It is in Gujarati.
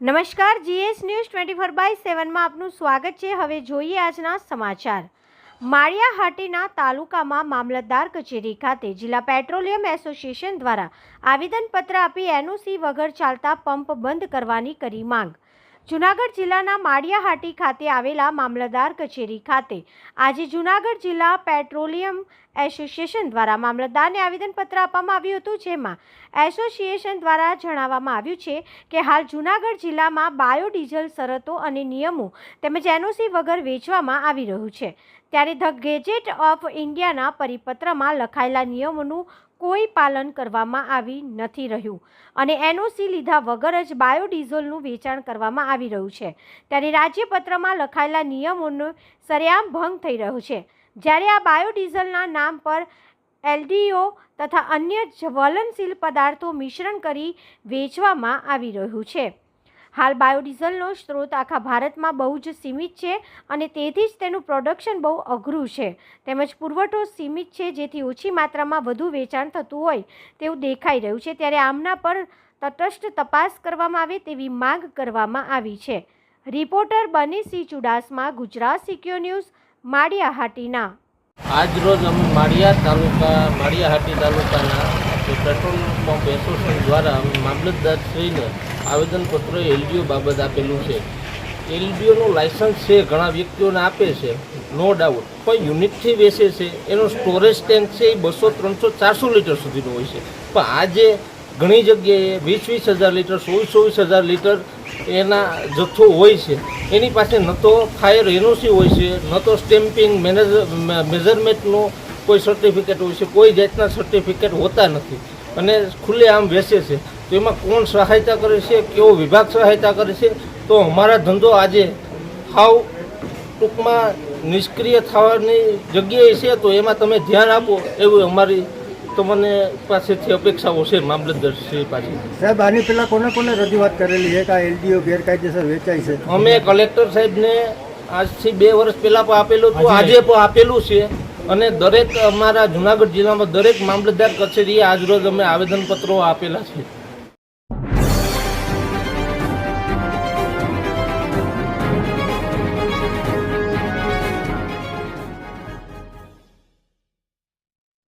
નમસ્કાર, GS news twenty four by સેવનમાં આપનું સ્વાગત છે. હવે જોઈએ આજના સમાચાર. માળિયાહાટીના તાલુકામાં મામલતદાર કચેરી ખાતે જિલ્લા પેટ્રોલિયમ એસોસિએશન દ્વારા આવેદનપત્ર આપી એનઓસી વગર ચાલતા પંપ બંધ કરવાની કરી માંગ. જુનાગઢ જિલ્લાના માળિયાહાટી ખાતે આવેલા મામલતદાર કચેરી ખાતે આજે જુનાગઢ જિલ્લા પેટ્રોલિયમ એસોસિએશન દ્વારા મામલતદારને આવેદનપત્ર આપવામાં આવ્યું હતું, જેમાં એસોસિએશન દ્વારા જણાવવામાં આવ્યું છે કે હાલ જુનાગઢ જિલ્લામાં બાયોડીઝલ શરતો અને નિયમો તેમજ એનઓસી વગર વેચવામાં આવી રહ્યું છે. ત્યારે ધ ગેજેટ ઓફ ઇન્ડિયાના પરિપત્રમાં લખાયેલા નિયમોનું કોઈ પાલન કરવામાં આવી નથી રહ્યું. અને એનઓસી લીધા વગર જ બાયોડીઝલનું વેચાણ કરવામાં આવી રહ્યું છે. ત્યારે રાજ્યપત્રમાં લખાયેલા નિયમોનો સરેઆમ ભંગ થઈ રહ્યો છે. જ્યારે આ બાયોડીઝલના નામ પર એલડીઓ તથા અન્ય જ્વલનશીલ પદાર્થો મિશ્રણ કરી વેચવામાં આવી રહ્યું છે. હાલ બાયોડીઝલનો સ્ત્રોત આખા ભારતમાં બહુ જ સીમિત છે અને તેથી જ તેનું પ્રોડક્શન બહુ અઘરું છે. તેમજ પુરવઠો સીમિત છે, જેથી ઓછી માત્રામાં વધુ વેચાણ થતું હોય તેવું દેખાઈ રહ્યું છે. ત્યારે આમના પર તટસ્થ તપાસ કરવામાં આવે તેવી માંગ કરવામાં આવી છે. રિપોર્ટર બની સી ચુડાસમા, ગુજરાત સિક્યો ન્યૂઝ, માળિયાહાટીના. આજ રોજ અમે માળિયા તાલુકા, માળિયાહાટી તાલુકાના જે પેટ્રોલ પંપ એસોસિએશન દ્વારા મામલતદાર મામલતદારશ્રીને આવેદનપત્ર એલડીઓ બાબત આપેલું છે. એલડીઓનું લાયસન્સ છે, ઘણા વ્યક્તિઓને આપે છે. No doubt. પણ યુનિટથી બેસે છે, એનો સ્ટોરેજ ટેન્ક છે એ બસો ત્રણસો ચારસો લીટર સુધીનો હોય છે. પણ આજે ઘણી જગ્યાએ વીસ વીસ હજાર લીટર, ચોવીસ ચોવીસ હજાર લીટર એના જથ્થો હોય છે, એની પાસે ન તો ફાયર એનઓસી હોય છે, ન તો સ્ટેમ્પિંગ મેનેજ મેઝરમેન્ટનું કોઈ સર્ટિફિકેટ હોય છે કોઈ જાતના સર્ટિફિકેટ હોતા નથી. અને ખુલ્લે આમ વેચે છે. તો એમાં કોણ સહાયતા કરે છે કેવો વિભાગ સહાયતા કરે છે? તો અમારા ધંધો આજે હાવ ટૂંકમાં નિષ્ક્રિય થવાની જગ્યાએ છે તો એમાં તમે ધ્યાન આપો એવું અમારી તમને પાસેથી અપેક્ષાઓ છે મામલતદારશ્રી પાસે સાહેબ આની પહેલા કોને કોને રજૂઆત કરેલી? છે કે આ એલડીઓ ગેરકાયદેસર વેચાય છે. અમે કલેક્ટર સાહેબને આજથી બે વર્ષ પહેલાં પણ આપેલું હતું આજે પણ આપેલું છે. અને દરેક અમારા જુનાગઢ જિલ્લામાં દરેક મામલતદાર કચેરીએ આજરોજ અમે આવેદનપત્રો આપેલા છે.